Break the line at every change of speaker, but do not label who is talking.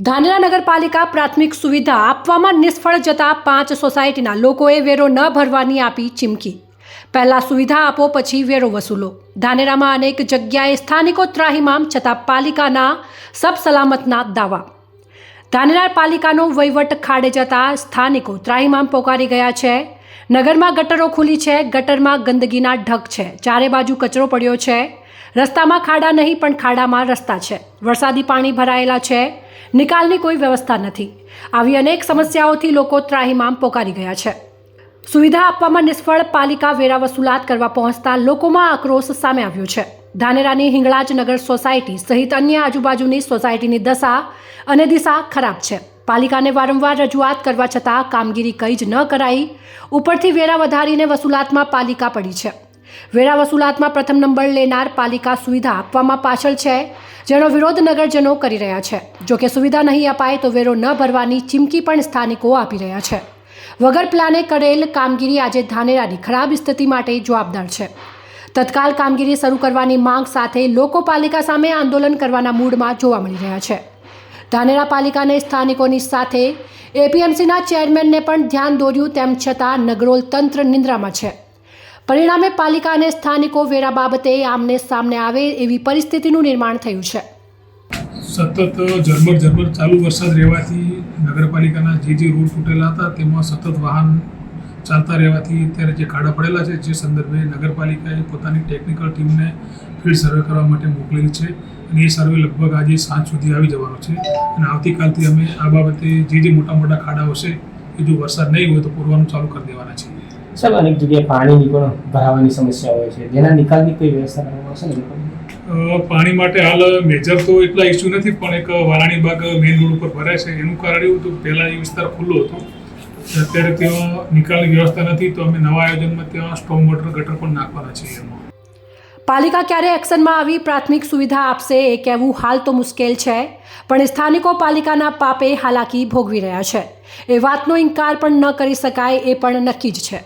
ધાનેરા નગરપાલિકા પ્રાથમિક સુવિધા આપવામાં નિષ્ફળ જતા પાંચ સોસાયટીના લોકોએ વેરો ન ભરવાની આપી ચીમકી. પહેલા સુવિધા આપો, પછી વેરો વસૂલો. ધાનેરામાં અનેક જગ્યાએ સ્થાનિકો ત્રાહિમામ છતાં પાલિકાના સબ સલામતના દાવા. ધાનેરા પાલિકાનો વહીવટ ખાડે જતા સ્થાનિકો ત્રાહિમામ પોકારી ગયા છે. નગરમાં ગટરો ખુલી છે, ગટરમાં ગંદકીના ઢગ છે. ચારે બાજુ કચરો પડ્યો છે. રસ્તામાં ખાડા નહીં, પણ ખાડામાં રસ્તા છે. વરસાદી પાણી ભરાયેલા છે. નિકાલની કોઈ વ્યવસ્થા નથી. આવી અનેક સમસ્યાઓથી લોકો ત્રાહિમામ પોકારી ગયા છે. સુવિધા આપવામાં નિષ્ફળ પાલિકા વેરા વસૂલાત કરવા પહોંચતા લોકોમાં આક્રોશ સામે આવ્યો છે. ધાનેરાની હિંગળાજનગર સોસાયટી સહિત અન્ય આજુબાજુની સોસાયટીની દશા અને દિશા ખરાબ છે. પાલિકાને વારંવાર રજૂઆત કરવા છતાં કામગીરી કંઈ જ ન કરાઈ. ઉપરથી વેરા વધારીને વસૂલાતમાં પાલિકા પડી છે. વેરા વસૂલાતમાં પ્રથમ નંબર લેનાર પાલિકા સુવિધા આપવામાં પાછળ છે, જેનો વિરોધ નગરજનો કરી રહ્યા છે. જો કે સુવિધા નહીં અપાય તો વેરો ન ભરવાની ચીમકી પણ સ્થાનિકો આપી રહ્યા છે. વગર પ્લાને કરેલ કામગીરી આજે ધાનેરાની ખરાબ સ્થિતિ માટે જવાબદાર છે. તત્કાલ કામગીરી શરૂ કરવાની માંગ સાથે લોકો પાલિકા સામે આંદોલન કરવાના મૂડમાં જોવા મળી રહ્યા છે. ધાનેરા પાલિકાને સ્થાનિકોની સાથે એપીએમસીના ચેરમેનને પણ ધ્યાન દોર્યું તેમ છતાં નગરોલ તંત્ર નિંદ્રામાં છે. પરિણામે પાલિકા અને સ્થાનિકો વેરા બાબતે આમને સામને આવે એવી પરિસ્થિતિનું નિર્માણ થયું છે.
સતત ઝરમર ઝરમર ચાલુ વરસાદ રહેવાથી નગરપાલિકાના જે જે રોડ તૂટેલા હતા, તેમાં સતત વાહન ચાલતા રહેવાથી અત્યારે જે ખાડા પડેલા છે, જે સંદર્ભે નગરપાલિકાએ પોતાની ટેકનિકલ ટીમને ફિલ્ડ સર્વે કરવા માટે મોકલેલી છે અને એ સર્વે લગભગ આજે સાંજ સુધી આવી જવાનો છે. અને આવતીકાલથી અમે આ બાબતે જે જે મોટા મોટા ખાડા હશે એ જો વરસાદ નહીં હોય તો પૂરવાનું ચાલુ કરી દેવાના છે
સાહેબ અનેક જગ્યાએ પાણીની પણ ભરાવાની સમસ્યા હોય છે. જેના નિકાલની કોઈ વ્યવસ્થા કરવામાં આવશે ને?
પાણી માટે હાલ મેજર તો એટલા ઇસ્યુ નથી પણ એક વારાણી બાગ મેઇન રોડ ઉપર ભરાય છે. એનું કારણ એવું હતું પહેલાં એ વિસ્તાર ખુલ્લો હતો. અત્યારે ત્યાં નિકાલની વ્યવસ્થા નથી તો અમે નવા આયોજનમાં ત્યાં સ્ટોમ વોટર ગટર પણ નાખવાના છીએ એમાં.
પાલિકા ક્યારે એક્શનમાં આવી? પ્રાથમિક સુવિધા આપશે એ કહેવું હાલ તો મુશ્કેલ છે. પણ સ્થાનિકો પાલિકાના પાપે હાલાકી ભોગવી રહ્યા છે. એ વાતનો ઇનકાર પણ ન કરી શકાય એ પણ નક્કી જ છે.